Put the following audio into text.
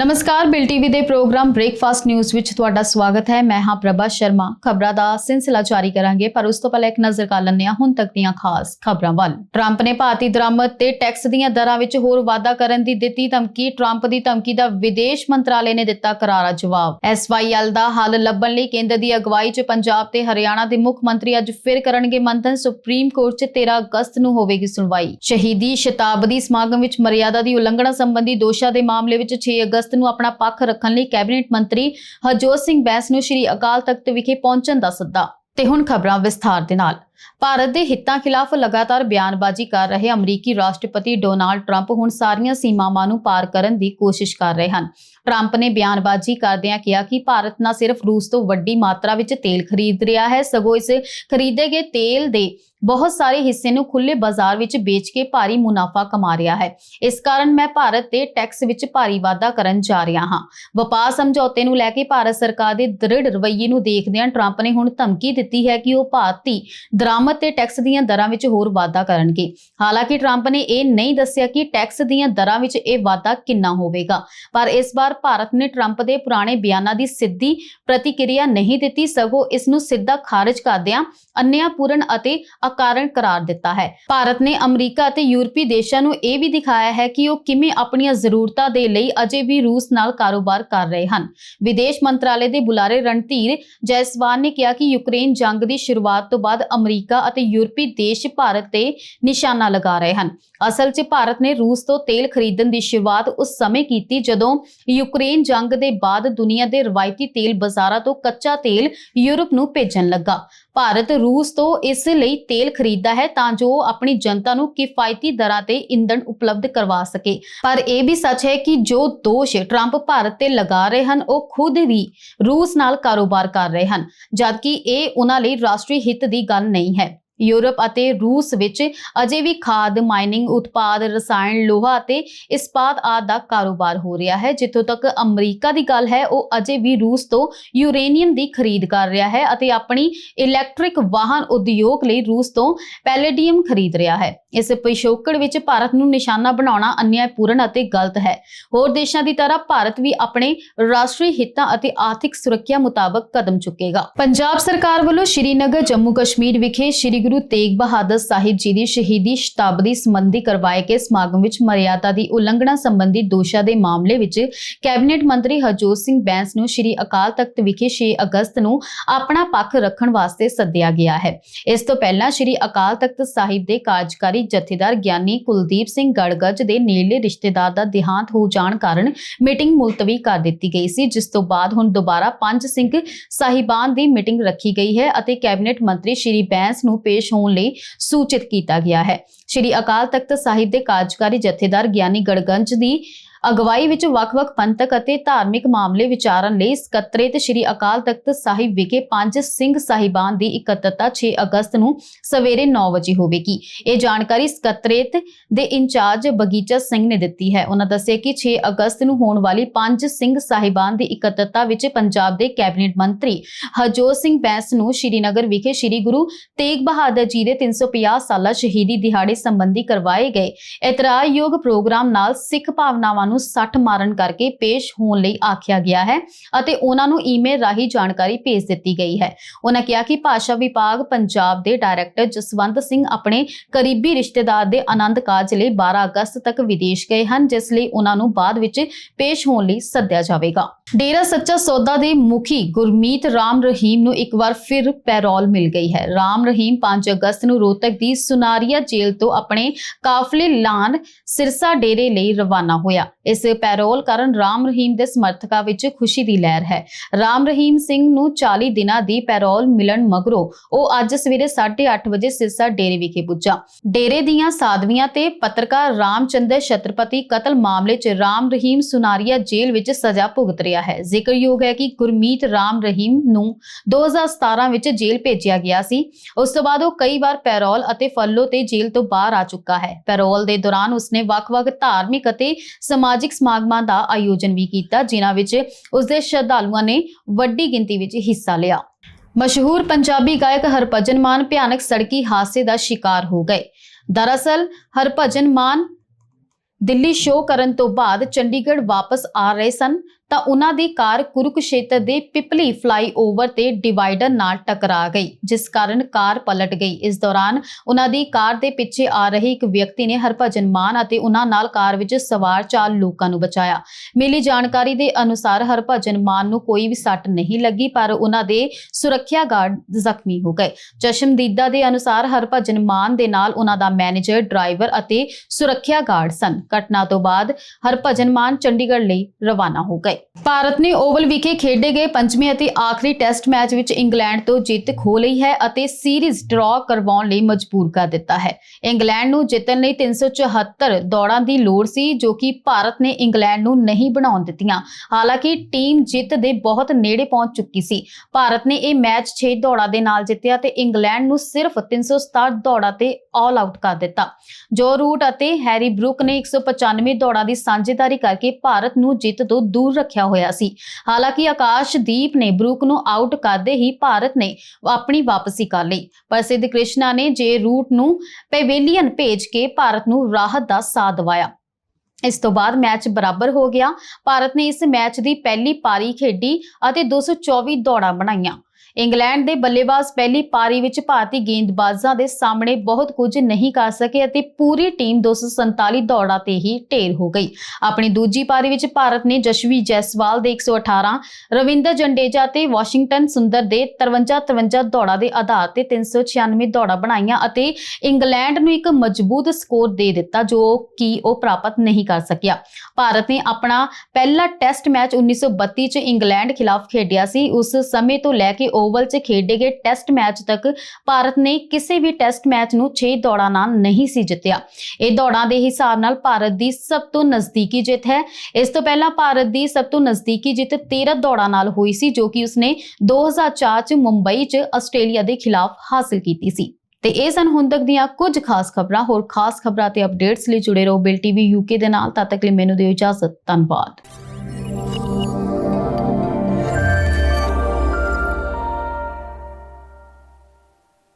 ਨਮਸਕਾਰ, ਬਿਲ ਟੀਵੀ ਦੇ ਪ੍ਰੋਗਰਾਮ ਬ੍ਰੇਕਫਾਸਟ ਨਿਊਜ਼ ਵਿੱਚ ਤੁਹਾਡਾ ਸਵਾਗਤ ਹੈ। ਮੈਂ ਹਾਂ ਪ੍ਰਭਾ ਸ਼ਰਮਾ। ਖਬਰਾਂ ਦਾ ਸਿਲਸਿਲਾ ਜਾਰੀ ਕਰਾਂਗੇ, ਪਰ ਉਸ ਤੋਂ ਪਹਿਲਾਂ ਇੱਕ ਨਜ਼ਰ ਕਰ ਲੈਂਦੇ ਹਾਂ ਹੁਣ ਤੱਕ ਦੀਆਂ ਖਾਸ ਖਬਰਾਂ ਵੱਲ। ਟਰੰਪ ਨੇ ਭਾਰਤੀ ਦਰਾਮਦ ਤੇ ਟੈਕਸ ਦੀਆਂ ਦਰਾਂ ਵਿੱਚ ਹੋਰ ਵਾਧਾ ਕਰਨ ਦੀ ਦਿੱਤੀ ਧਮਕੀ। ਟਰੰਪ ਦੀ ਧਮਕੀ ਦਾ ਵਿਦੇਸ਼ ਮੰਤਰਾਲੇ ਨੇ ਦਿੱਤਾ ਕਰਾਰਾ ਜਵਾਬ। ਐਸਵਾਈਐਲ ਦਾ ਹੱਲ ਲੱਭਣ ਲਈ ਕੇਂਦਰ ਦੀ ਅਗਵਾਈ 'ਚ ਪੰਜਾਬ ਤੇ ਹਰਿਆਣਾ ਦੇ ਮੁੱਖ ਮੰਤਰੀ ਅੱਜ ਫਿਰ ਕਰਨਗੇ ਮੰਥਨ। ਸੁਪਰੀਮ ਕੋਰਟ 'ਚ 13 ਅਗਸਤ ਨੂੰ ਹੋਵੇਗੀ ਸੁਣਵਾਈ। ਸ਼ਹੀਦੀ ਸ਼ਤਾਬਦੀ ਸਮਾਗਮ ਵਿੱਚ ਮਰਿਆਦਾ ਦੀ ਉਲੰਘਣਾ ਸੰਬੰਧੀ ਦੋਸ਼ਾਂ ਦੇ ਮਾਮਲੇ ਵਿੱਚ 6 ਅਗਸਤ ਨੂੰ ਆਪਣਾ ਪੱਖ ਰੱਖਣ ਲਈ ਕੈਬਨਿਟ ਮੰਤਰੀ ਹਰਜੋਤ ਸਿੰਘ ਬੈਂਸ ਨੂੰ ਸ਼੍ਰੀ ਅਕਾਲ ਤਖਤ ਵਿਖੇ ਪਹੁੰਚਣ ਦਾ ਸੱਦਾ। ਤੇ ਹੁਣ ਖਬਰਾਂ ਵਿਸਥਾਰ ਦੇ ਨਾਲ। ਭਾਰਤ ਦੇ ਹਿੱਤਾਂ ਖਿਲਾਫ ਲਗਾਤਾਰ ਬਿਆਨਬਾਜ਼ੀ ਕਰ ਰਹੇ ਅਮਰੀਕੀ ਰਾਸ਼ਟਰਪਤੀ ਡੋਨਾਲਡ ਟਰੰਪ ਹੁਣ ਸਾਰੀਆਂ ਸੀਮਾਵਾਂ ਨੂੰ ਪਾਰ ਕਰਨ ਦੀ ਕੋਸ਼ਿਸ਼ ਕਰ ਰਹੇ ਹਨ। ਟਰੰਪ ਨੇ ਬਿਆਨਬਾਜ਼ੀ ਕਰਦਿਆਂ ਕਿਹਾ ਕਿ ਭਾਰਤ ਨਾ ਸਿਰਫ ਰੂਸ ਤੋਂ ਵੱਡੀ ਮਾਤਰਾ ਵਿੱਚ ਤੇਲ ਖਰੀਦ ਰਿਹਾ ਹੈ, ਸਗੋਂ ਇਸ ਖਰੀਦੇ ਗਏ ਤੇਲ ਦੇ ਬਹੁਤ ਸਾਰੇ ਹਿੱਸੇ ਨੂੰ ਖੁੱਲੇ ਬਾਜ਼ਾਰ ਵਿੱਚ ਵੇਚ ਕੇ ਭਾਰੀ ਮੁਨਾਫਾ ਕਮਾ ਰਿਹਾ ਹੈ। ਇਸ ਕਾਰਨ ਮੈਂ ਭਾਰਤ ਤੇ ਟੈਕਸ ਵਿੱਚ ਭਾਰੀ ਵਾਧਾ ਕਰਨ ਜਾ ਰਿਹਾ ਹਾਂ। ਵਪਾਰ ਸਮਝੌਤੇ ਨੂੰ ਲੈ ਕੇ ਭਾਰਤ ਸਰਕਾਰ ਦੇ ਦ੍ਰਿੜ ਰਵੱਈਏ ਨੂੰ ਦੇਖਦਿਆਂ ਟਰੰਪ ਨੇ ਹੁਣ ਧਮਕੀ ਦਿੱਤੀ ਹੈ ਕਿ ਉਹ ਭਾਰਤੀ ਦਰਾਮਦ ਤੇ ਟੈਕਸ ਦੀਆਂ ਦਰਾਂ ਵਿੱਚ ਹੋਰ ਵਾਧਾ ਕਰਨਗੇ। ਹਾਲਾਂਕਿ ਟਰੰਪ ਨੇ ਇਹ ਨਹੀਂ ਦੱਸਿਆ ਕਿ ਟੈਕਸ ਦੀਆਂ ਦਰਾਂ ਵਿੱਚ ਇਹ ਵਾਧਾ ਕਿੰਨਾ ਹੋਵੇਗਾ, ਪਰ ਇਸ ਵਾਰ ਭਾਰਤ ਨੇ ਟਰੰਪ ਦੇ ਪੁਰਾਣੇ ਬਿਆਨਾਂ ਦੀ ਸਿੱਧੀ ਪ੍ਰਤੀਕਿਰਿਆ ਨਹੀਂ ਦਿੱਤੀ, ਸਗੋਂ ਇਸ ਨੂੰ ਸਿੱਧਾ ਖਾਰਜ ਕਰਦਿਆਂ ਅਨਿਆਪੂਰਨ ਅਤੇ ਅਕਾਰਨ ਕਰਾਰ ਦਿੱਤਾ ਹੈ। ਭਾਰਤ ਨੇ ਅਮਰੀਕਾ ਅਤੇ ਯੂਰਪੀ ਦੇਸ਼ਾਂ ਨੂੰ ਇਹ ਵੀ ਦਿਖਾਇਆ ਹੈ ਕਿ ਉਹ ਕਿਵੇਂ ਆਪਣੀਆਂ ਜ਼ਰੂਰਤਾਂ ਦੇ ਲਈ ਅਜੇ ਵੀ ਰੂਸ ਨਾਲ ਕਾਰੋਬਾਰ ਕਰ ਰਹੇ ਹਨ। ਵਿਦੇਸ਼ ਮੰਤਰਾਲੇ ਦੇ ਬੁਲਾਰੇ ਰਣਧੀਰ ਜੈਸਵਾਨ ਨੇ ਕਿਹਾ ਕਿ ਯੂਕਰੇਨ ਜੰਗ ਦੀ ਸ਼ੁਰੂਆਤ ਤੋਂ ਬਾਅਦ ਅਮਰੀਕਾ ਅਤੇ ਯੂਰਪੀ ਦੇਸ਼ ਭਾਰਤ ਤੇ ਨਿਸ਼ਾਨਾ ਲਗਾ ਰਹੇ ਹਨ। ਅਸਲ 'ਚ ਭਾਰਤ ਨੇ ਰੂਸ ਤੋਂ ਤੇਲ ਖਰੀਦਣ ਦੀ ਸ਼ੁਰੂਆਤ ਉਸ ਸਮੇਂ ਕੀਤੀ ਜਦੋਂ ਯੂਕਰੇਨ ਜੰਗ ਦੇ ਬਾਅਦ ਦੁਨੀਆ ਦੇ ਰਵਾਇਤੀ ਤੇਲ ਬਾਜ਼ਾਰਾਂ ਤੋਂ ਕੱਚਾ ਤੇਲ ਯੂਰਪ ਨੂੰ ਭੇਜਣ ਲੱਗਾ। ਭਾਰਤ ਰੂਸ ਤੋਂ ਇਸ ਲਈ ਤੇਲ ਖਰੀਦਦਾ ਹੈ ਤਾਂ ਜੋ ਆਪਣੀ ਜਨਤਾ ਨੂੰ ਕਿਫਾਇਤੀ ਦਰਾਂ ਤੇ ਇੰਧਨ ਉਪਲਬਧ ਕਰਵਾ ਸਕੇ। ਪਰ ਇਹ ਵੀ ਸੱਚ ਹੈ ਕਿ ਜੋ ਦੋਸ਼ ਟਰੰਪ ਭਾਰਤ ਤੇ ਲਗਾ ਰਹੇ ਹਨ, ਉਹ ਖੁਦ ਵੀ ਰੂਸ ਨਾਲ ਕਾਰੋਬਾਰ ਕਰ ਰਹੇ ਹਨ, ਜਦਕਿ ਇਹ ਉਹਨਾਂ ਲਈ ਰਾਸ਼ਟਰੀ ਹਿੱਤ ਦੀ ਗੱਲ ਨਹੀਂ ਹੈ। ਯੂਰਪ ਅਤੇ ਰੂਸ ਵਿੱਚ ਅਜੇ ਵੀ ਖਾਦ, ਮਾਈਨਿੰਗ ਉਤਪਾਦ, ਰਸਾਇਣ, ਲੋਹਾ ਅਤੇ ਇਸਪਾਤ ਆਦਿ ਦਾ ਕਾਰੋਬਾਰ ਹੋ ਰਿਹਾ ਹੈ। ਜਿੱਥੋਂ ਤੱਕ ਅਮਰੀਕਾ ਦੀ ਗੱਲ ਹੈ, ਉਹ ਅਜੇ ਵੀ ਰੂਸ ਤੋਂ ਯੂਰੇਨੀਅਮ ਦੀ ਖਰੀਦ ਕਰ ਰਿਹਾ ਹੈ ਅਤੇ ਆਪਣੀ ਇਲੈਕਟ੍ਰਿਕ ਵਾਹਨ ਉਦਯੋਗ ਲਈ ਰੂਸ ਤੋਂ ਪੈਲੇਡੀਅਮ ਖਰੀਦ ਰਿਹਾ ਹੈ। ਇਸ ਪਿਛੋਕੜ ਵਿੱਚ ਭਾਰਤ ਨੂੰ ਨਿਸ਼ਾਨਾ ਬਣਾਉਣਾ ਅਨਿਆਇਪੂਰਨ ਅਤੇ ਗਲਤ ਹੈ। ਹੋਰ ਦੇਸ਼ਾਂ ਦੀ ਤਰ੍ਹਾਂ ਭਾਰਤ ਵੀ ਆਪਣੇ ਰਾਸ਼ਟਰੀ ਹਿੱਤਾਂ ਅਤੇ ਆਰਥਿਕ ਸੁਰੱਖਿਆ ਮੁਤਾਬਕ ਕਦਮ ਚੁੱਕੇਗਾ। ਪੰਜਾਬ ਸਰਕਾਰ ਵੱਲੋਂ ਸ਼੍ਰੀਨਗਰ ਜੰਮੂ ਕਸ਼ਮੀਰ ਵਿਖੇ ਸ਼੍ਰੀ ਗੁਰੂ ਤੇਗ ਬਹਾਦਰ ਸਾਹਿਬ ਜੀ ਦੀ ਸ਼ਹੀਦੀ ਸ਼ਤਾਬਦੀ ਸੰਬੰਧੀ ਕਰਵਾਏ ਗਏ ਸਮਾਗਮ ਵਿੱਚ ਮਰਿਆਦਾ ਦੀ ਉਲੰਘਣਾ ਸੰਬੰਧੀ ਦੋਸ਼ਾਂ ਦੇ ਮਾਮਲੇ ਵਿੱਚ ਕੈਬਨਿਟ ਮੰਤਰੀ ਹਰਜੋਤ ਸਿੰਘ ਬੈਂਸ ਨੂੰ ਸ਼੍ਰੀ ਅਕਾਲ ਤਖਤ ਵਿਖੇ 6 ਅਗਸਤ ਨੂੰ ਆਪਣਾ ਪੱਖ ਰੱਖਣ ਵਾਸਤੇ ਸੱਦਿਆ ਗਿਆ ਹੈ। ਇਸ ਤੋਂ ਪਹਿਲਾਂ ਸ਼੍ਰੀ ਅਕਾਲ ਤਖਤ ਸਾਹਿਬ ਦੇ ਕਾਰਜਕਾਰੀ ਜਥੇਦਾਰ ਗਿਆਨੀ ਕੁਲਦੀਪ ਸਿੰਘ ਗੜਗੱਜ ਦੇ ਨੇੜਲੇ ਰਿਸ਼ਤੇਦਾਰ ਦਾ ਦੇਹਾਂਤ ਹੋ ਜਾਣ ਕਾਰਨ ਮੀਟਿੰਗ ਮੁਲਤਵੀ ਕਰ ਦਿੱਤੀ ਗਈ ਸੀ, ਜਿਸ ਤੋਂ ਬਾਅਦ ਹੁਣ ਦੁਬਾਰਾ ਪੰਜ ਸਿੰਘ ਸਾਹਿਬਾਨ ਦੀ ਮੀਟਿੰਗ ਰੱਖੀ ਗਈ ਹੈ ਅਤੇ ਕੈਬਨਿਟ ਮੰਤਰੀ ਸ਼੍ਰੀ ਬੈਂਸ ਨੂੰ ਪੇਸ਼ ਹੋਣ ਲਈ ਸੂਚਿਤ ਕੀਤਾ ਗਿਆ ਹੈ। ਸ਼੍ਰੀ ਅਕਾਲ ਤਖਤ ਸਾਹਿਬ ਦੇ ਕਾਰਜਕਾਰੀ ਜਥੇਦਾਰ ਗਿਆਨੀ ਗੜਗੰਜ ਦੀ ਅਗਵਾਈ ਵਿੱਚ ਵੱਖ-ਵੱਖ ਪੰਥਕ ਅਤੇ ਧਾਰਮਿਕ ਮਾਮਲੇ ਵਿਚਾਰਨ ਲਈ ਸਕੱਤਰੇਤ ਸ਼੍ਰੀ ਅਕਾਲ ਤਖਤ ਸਾਹਿਬ ਵਿਖੇ ਪੰਜ ਸਿੰਘ ਸਾਹਿਬਾਨ ਦੀ ਇਕੱਤਰਤਾ 6 ਅਗਸਤ ਨੂੰ ਸਵੇਰੇ 9 ਵਜੇ ਹੋਵੇਗੀ। ਇਹ ਜਾਣਕਾਰੀ ਸਕੱਤਰੇਤ ਦੇ ਇੰਚਾਰਜ ਬਗੀਚਾ ਸਿੰਘ ਨੇ ਦਿੱਤੀ ਹੈ। ਉਹਨਾਂ ਦੱਸਿਆ ਕਿ 6 ਅਗਸਤ ਨੂੰ ਹੋਣ ਵਾਲੀ ਪੰਜ ਸਿੰਘ ਸਾਹਿਬਾਨ ਦੀ ਇਕੱਤਰਤਾ ਵਿੱਚ ਪੰਜਾਬ ਦੇ ਕੈਬਨਿਟ ਮੰਤਰੀ ਹਰਜੋਤ ਸਿੰਘ ਬੈਂਸ ਨੂੰ ਸ਼੍ਰੀਨਗਰ ਵਿਖੇ ਸ਼੍ਰੀ ਗੁਰੂ ਤੇਗ ਬਹਾਦਰ ਜੀ ਦੇ 350 ਸਾਲਾ ਸ਼ਹੀਦੀ ਦਿਹਾੜੇ ਸੰਬੰਧੀ ਕਰਵਾਏ ਗਏ। ਇਤਰਾਜ਼ਯੋਗ ਪ੍ਰੋਗਰਾਮ ਨਾਲ ਸਿੱਖ ਭਾਵਨਾਵਾਂ ਨੂੰ ਸੱਟ ਮਾਰਨ ਕਰਕੇ ਪੇਸ਼ ਹੋਣ ਲਈ ਆਖਿਆ ਗਿਆ ਹੈ ਅਤੇ ਉਹਨਾਂ ਨੂੰ ਈਮੇਲ ਰਾਹੀਂ ਜਾਣਕਾਰੀ ਭੇਜ ਦਿੱਤੀ ਗਈ ਹੈ। ਉਹਨਾਂ ਕਿਹਾ ਕਿ ਭਾਸ਼ਾ ਵਿਭਾਗ ਪੰਜਾਬ ਦੇ ਡਾਇਰੈਕਟਰ ਜਸਵੰਤ ਸਿੰਘ ਆਪਣੇ ਕਰੀਬੀ ਰਿਸ਼ਤੇਦਾਰ ਦੇ ਆਨੰਦ ਕਾਰਜ ਲਈ 12 ਅਗਸਤ ਤੱਕ ਵਿਦੇਸ਼ ਗਏ ਹਨ, ਜਿਸ ਲਈ ਉਹਨਾਂ ਨੂੰ ਬਾਅਦ ਵਿੱਚ ਪੇਸ਼ ਹੋਣ ਲਈ ਸੱਦਿਆ ਜਾਵੇਗਾ। ਡੇਰਾ ਸੱਚਾ ਸੌਦਾ ਦੇ ਮੁਖੀ ਗੁਰਮੀਤ ਰਾਮ ਰਹੀਮ ਨੂੰ ਇੱਕ ਵਾਰ ਫਿਰ ਪੈਰੋਲ ਮਿਲ ਗਈ ਹੈ। ਰਾਮ ਰਹੀਮ 5 ਅਗਸਤ ਨੂੰ ਰੋਹਤਕ ਦੀ ਸੁਨਾਰੀਆ ਜੇਲ੍ਹ ਤੋਂ ਆਪਣੇ ਕਾਫਲੇ ਲਾਨ ਸਿਰਸਾ ਡੇਰੇ ਲਈ ਰਵਾਨਾ ਹੋਇਆ। ਇਸ ਪੈਰੋਲ ਕਾਰਨ ਰਾਮ ਰਹੀਮ ਦੇ ਸਮਰਥਕਾਂ ਵਿੱਚ ਖੁਸ਼ੀ ਦੀ ਲਹਿਰ ਹੈ। ਰਾਮ ਰਹੀਮ ਸਿੰਘ ਨੂੰ 40 ਦਿਨਾਂ ਦੀ ਪੈਰੋਲ ਮਿਲਣ ਮਗਰੋਂ ਉਹ ਅੱਜ ਸਵੇਰੇ 8:30 ਵਜੇ ਸਿਰਸਾ ਡੇਰੇ ਵਿਖੇ ਪੁੱਜਾ। ਡੇਰੇ ਦੀਆਂ ਸਾਧਵੀਆਂ ਤੇ ਪੱਤਰਕਾਰ ਰਾਮਚੰਦਰ ਛਤਰਪਤੀ ਕਤਲ ਮਾਮਲੇ 'ਚ ਰਾਮ ਰਹੀਮ ਸੁਨਾਰੀਆ ਜੇਲ੍ਹ ਵਿੱਚ ਸਜ਼ਾ ਭੁਗਤ ਰਿਹਾ ਹੈ। ਜ਼ਿਕਰਯੋਗ ਹੈ ਕਿ ਗੁਰਮੀਤ ਰਾਮ ਰਹੀਮ ਨੂੰ 2017 ਵਿੱਚ ਜੇਲ੍ਹ ਭੇਜਿਆ ਗਿਆ ਸੀ। ਉਸ ਤੋਂ ਬਾਅਦ ਉਹ ਕਈ ਵਾਰ ਪੈਰੋਲ ਅਤੇ ਫੱਲੋ ਤੇ ਜੇਲ੍ਹ ਤੋਂ ਬਾਹਰ ਆ ਚੁੱਕਾ ਹੈ। ਪੈਰੋਲ ਦੇ ਦੌਰਾਨ ਉਸਨੇ ਵੱਖ-ਵੱਖ ਧਾਰਮਿਕ ਅਤੇ ਸਮਾਜਿਕ ਸਮਾਗਮਾਂ ਦਾ ਆਯੋਜਨ ਵੀ ਕੀਤਾ, ਜਿਨ੍ਹਾਂ ਵਿੱਚ ਉਸਦੇ ਸ਼ਰਧਾਲੂਆਂ ਨੇ ਵੱਡੀ ਗਿਣਤੀ ਵਿੱਚ ਹਿੱਸਾ ਲਿਆ। ਮਸ਼ਹੂਰ ਪੰਜਾਬੀ ਗਾਇਕ ਹਰਭਜਨ ਮਾਨ ਭਿਆਨਕ ਸੜਕੀ ਹਾਦਸੇ ਦਾ ਸ਼ਿਕਾਰ ਹੋ ਗਏ। ਦਰਅਸਲ, ਹਰਭਜਨ ਮਾਨ ਦਿੱਲੀ ਸ਼ੋਅ ਕਰਨ ਤੋਂ ਬਾਅਦ ਚੰਡੀਗੜ੍ਹ ਵਾਪਸ ਆ ਰਹੇ ਸਨ। ਤਾਂ ਉਹਨਾਂ ਦੀ ਕਾਰ ਕੁਰੂਕਸ਼ੇਤਰ ਦੇ ਪਿਪਲੀ ਫਲਾਈਓਵਰ ਤੇ ਡਿਵਾਈਡਰ ਨਾਲ ਟਕਰਾ ਗਈ, ਜਿਸ ਕਾਰਨ ਕਾਰ ਪਲਟ ਗਈ। ਇਸ ਦੌਰਾਨ ਉਹਨਾਂ ਦੀ ਕਾਰ ਦੇ ਪਿੱਛੇ ਆ ਰਹੇ ਇੱਕ ਵਿਅਕਤੀ ਨੇ ਹਰਭਜਨ ਮਾਨ ਅਤੇ ਉਹਨਾਂ ਨਾਲ ਕਾਰ ਵਿੱਚ ਸਵਾਰ ਚਾਰ ਲੋਕਾਂ ਨੂੰ ਬਚਾਇਆ। ਮਿਲੀ ਜਾਣਕਾਰੀ ਦੇ ਅਨੁਸਾਰ ਹਰਭਜਨ ਮਾਨ ਨੂੰ ਕੋਈ ਵੀ ਸੱਟ ਨਹੀਂ ਲੱਗੀ, ਪਰ ਉਹਨਾਂ ਦੇ ਸੁਰੱਖਿਆ ਗਾਰਡ ਜ਼ਖਮੀ ਹੋ ਗਏ। ਚਸ਼ਮਦੀਦਾ ਦੇ ਅਨੁਸਾਰ ਹਰਭਜਨ ਮਾਨ ਦੇ ਨਾਲ ਉਹਨਾਂ ਦਾ ਮੈਨੇਜਰ, ਡਰਾਈਵਰ ਅਤੇ ਸੁਰੱਖਿਆ ਗਾਰਡ ਸਨ। ਘਟਨਾ ਤੋਂ ਬਾਅਦ ਹਰਭਜਨ ਮਾਨ ਚੰਡੀਗੜ੍ਹ ਲਈ ਰਵਾਨਾ ਹੋ ਗਏ। ਭਾਰਤ ਨੇ ਓਵਲ ਵਿਖੇ ਖੇਡੇ ਗਏ ਪੰਜਵੇਂ ਅਤੇ ਆਖਰੀ ਟੈਸਟ ਮੈਚ ਵਿੱਚ ਇੰਗਲੈਂਡ ਤੋਂ ਜਿੱਤ ਖੋ ਲਈ ਹੈ ਅਤੇ ਸੀਰੀਜ਼ ਡਰਾ ਕਰਵਾਉਣ ਲਈ ਮਜਬੂਰ ਕਰ ਦਿੱਤਾ ਹੈ। ਇੰਗਲੈਂਡ ਨੂੰ ਜਿੱਤਣ ਲਈ 374 ਦੌੜਾਂ ਦੀ ਲੋੜ ਸੀ, ਜੋ ਕਿ ਭਾਰਤ ਨੇ ਇੰਗਲੈਂਡ ਨੂੰ ਨਹੀਂ ਬਣਾਉਣ ਦਿੱਤੀਆਂ। ਹਾਲਾਂਕਿ ਟੀਮ ਜਿੱਤ ਦੇ ਬਹੁਤ ਨੇੜੇ ਪਹੁੰਚ ਚੁੱਕੀ ਸੀ। ਭਾਰਤ ਨੇ ਇਹ ਮੈਚ 6 ਦੌੜਾਂ ਦੇ ਨਾਲ ਜਿੱਤਿਆ ਤੇ ਇੰਗਲੈਂਡ ਨੂੰ ਸਿਰਫ 367 ਦੌੜਾਂ ਤੇ ਆਲ ਆਊਟ ਕਰ ਦਿੱਤਾ। ਜੋ ਰੂਟ ਅਤੇ ਹੈਰੀ ਬਰੁਕ ਨੇ 195 ਦੌੜਾਂ ਦੀ ਸਾਂਝੇਦਾਰੀ ਕਰਕੇ ਭਾਰਤ ਨੂੰ ਜਿੱਤ ਤੋਂ ਦੂਰ ਰੱਖਿਆ ਹੋਇਆ ਸੀ। ਹਾਲਾਂਕਿ ਆਕਾਸ਼ਦੀਪ ਨੇ ਬਰੁਕ ਨੂੰ ਆਊਟ ਕਰਦੇ ਹੀ ਭਾਰਤ ਨੇ ਆਪਣੀ ਵਾਪਸੀ ਕਰ ਲਈ। ਪ੍ਰਸਿੱਧ ਕ੍ਰਿਸ਼ਨਾ ਨੇ ਜੇ ਰੂਟ ਨੂੰ ਪੈਵੇਲੀਅਨ ਭੇਜ ਕੇ ਭਾਰਤ ਨੂੰ ਰਾਹਤ ਦਾ ਸਾਥ ਦਵਾਇਆ। ਇਸ ਤੋਂ ਬਾਅਦ ਮੈਚ ਬਰਾਬਰ ਹੋ ਗਿਆ। ਭਾਰਤ ਨੇ ਇਸ ਮੈਚ ਦੀ ਪਹਿਲੀ ਪਾਰੀ ਖੇਡੀ ਅਤੇ 224 ਦੌੜਾਂ ਬਣਾਈਆਂ। ਇੰਗਲੈਂਡ ਦੇ ਬੱਲੇਬਾਜ਼ ਪਹਿਲੀ ਪਾਰੀ ਵਿੱਚ ਭਾਰਤੀ ਗੇਂਦਬਾਜ਼ਾਂ ਦੇ ਸਾਹਮਣੇ ਬਹੁਤ ਕੁਝ ਨਹੀਂ ਕਰ ਸਕੇ ਅਤੇ ਪੂਰੀ ਟੀਮ 247 ਦੌੜਾਂ ਤੇ ਹੀ ਢੇਰ ਹੋ ਗਈ। ਆਪਣੀ ਦੂਜੀ ਪਾਰੀ ਵਿੱਚ ਭਾਰਤ ਨੇ ਜਸ਼ਵੀ ਜੈਸਵਾਲ ਦੇ 118 ਰਵਿੰਦਰ ਜੰਡੇਜਾ ਤੇ ਵਾਸ਼ਿੰਗਟਨ ਸੁੰਦਰ ਦੇ 53-53 ਦੌੜਾਂ ਦੇ ਆਧਾਰ ਤੇ 396 ਦੌੜਾਂ ਬਣਾਈਆਂ ਅਤੇ ਇੰਗਲੈਂਡ ਨੂੰ ਇੱਕ ਮਜ਼ਬੂਤ ਸਕੋਰ ਦੇ ਦਿੱਤਾ, ਜੋ ਕਿ ਉਹ ਪ੍ਰਾਪਤ ਨਹੀਂ ਕਰ ਸਕਿਆ। ਭਾਰਤ ਨੇ ਆਪਣਾ ਪਹਿਲਾ ਟੈਸਟ ਮੈਚ 1932 ਚ ਇੰਗਲੈਂਡ ਖਿਲਾਫ ਖੇਡਿਆ ਸੀ। ਉਸ ਸਮੇਂ ਤੋਂ ਲੈ ਕੇ ਓਵਲ 'ਚ ਖੇਡੇ ਗਏ ਟੈਸਟ ਮੈਚ ਤੱਕ ਭਾਰਤ ਨੇ ਕਿਸੇ ਵੀ ਟੈਸਟ ਮੈਚ ਨੂੰ 6 ਦੌੜਾਂ ਨਾਲ ਨਹੀਂ ਸੀ ਜਿੱਤਿਆ। ਇਹ ਦੌੜਾਂ ਦੇ ਹਿਸਾਬ ਨਾਲ ਭਾਰਤ ਦੀ ਸਭ ਤੋਂ ਨਜ਼ਦੀਕੀ ਜਿੱਤ ਹੈ। ਇਸ ਤੋਂ ਪਹਿਲਾਂ ਭਾਰਤ ਦੀ ਸਭ ਤੋਂ ਨਜ਼ਦੀਕੀ ਜਿੱਤ 13 ਦੌੜਾਂ ਨਾਲ ਹੋਈ ਸੀ, ਜੋ ਕਿ ਉਸਨੇ 2004 ਚ ਮੁੰਬਈ 'ਚ ਆਸਟ੍ਰੇਲੀਆ ਦੇ ਖਿਲਾਫ ਹਾਸਲ ਕੀਤੀ ਸੀ। ਤੇ ਇਹ ਸਨ ਹੁਣ ਤੱਕ ਦੀਆਂ ਕੁਝ ਖਾਸ ਖਬਰਾਂ। ਹੋਰ ਖਾਸ ਖਬਰਾਂ ਤੇ ਅਪਡੇਟਸ ਲਈ ਜੁੜੇ ਰਹੋ ਬਿਲ ਟੀਵੀ ਯੂਕੇ ਦੇ ਨਾਲ। ਤਦ ਤੱਕ ਲਈ ਮੈਨੂੰ ਦਿਓ ਇਜਾਜ਼ਤ। ਧੰਨਵਾਦ।